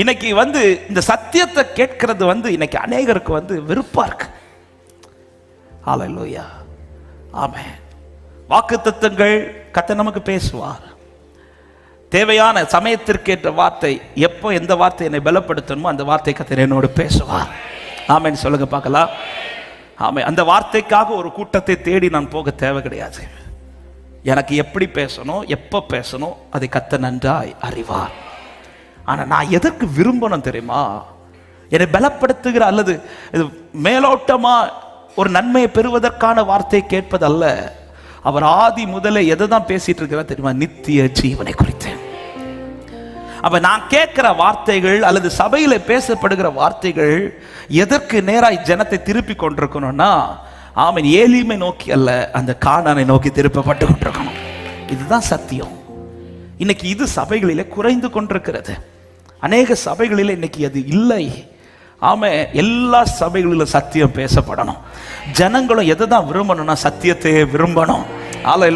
இன்னைக்கு வந்து இந்த சத்தியத்தை கேட்கறது வந்து இன்னைக்கு அநேகருக்கு வந்து வெறுப்பா இருக்கு. ஆலையா ஆமே வாக்கு வாக்குத்தத்தங்கள் கத்த நமக்கு பேசுவார். தேவையான சமயத்திற்கேற்ற வார்த்தை எப்போ எந்த வார்த்தை என்னை பலப்படுத்தணுமோ அந்த வார்த்தை கத்தர் என்னோடு பேசுவார். ஆமேன்னு சொல்லுங்க பார்க்கலாம். ஆமை அந்த வார்த்தைக்காக ஒரு கூட்டத்தை தேடி நான் போக தேவை கிடையாது. எனக்கு எப்படி பேசணும் எப்போ பேசணும் அதை கத்த நன்றாய் அறிவார். ஆனால் நான் எதற்கு விரும்பணும் தெரியுமா? என்னை பலப்படுத்துகிற அல்லது இது மேலோட்டமாக ஒரு நன்மையை பெறுவதற்கான வார்த்தை கேட்பதல்ல. அவர் ஆதி முதல்ல எதை தான் பேசிட்டு இருக்கிறார் தெரியுமா? நித்திய ஜீவனை குறித்து. அப்ப நான் கேட்கிற வார்த்தைகள் அல்லது சபையில பேசப்படுகிற வார்த்தைகள் எதற்கு நேராய் ஜனத்தை திருப்பி கொண்டிருக்கணும்னா ஆமன் ஏலிமை நோக்கி அல்ல அந்த காணானை நோக்கி திருப்பப்பட்டு கொண்டிருக்கணும். இதுதான் சத்தியம். இன்னைக்கு இது சபைகளிலே குறைந்து கொண்டிருக்கிறது. அநேக சபைகளில் இன்னைக்கு அது இல்லை. ஆமா எல்லா சபைகளிலும் சத்தியம் பேசப்படணும். ஜனங்களும் எதை தான் விரும்பணும்னா சத்தியத்தையே விரும்பணும். ஆல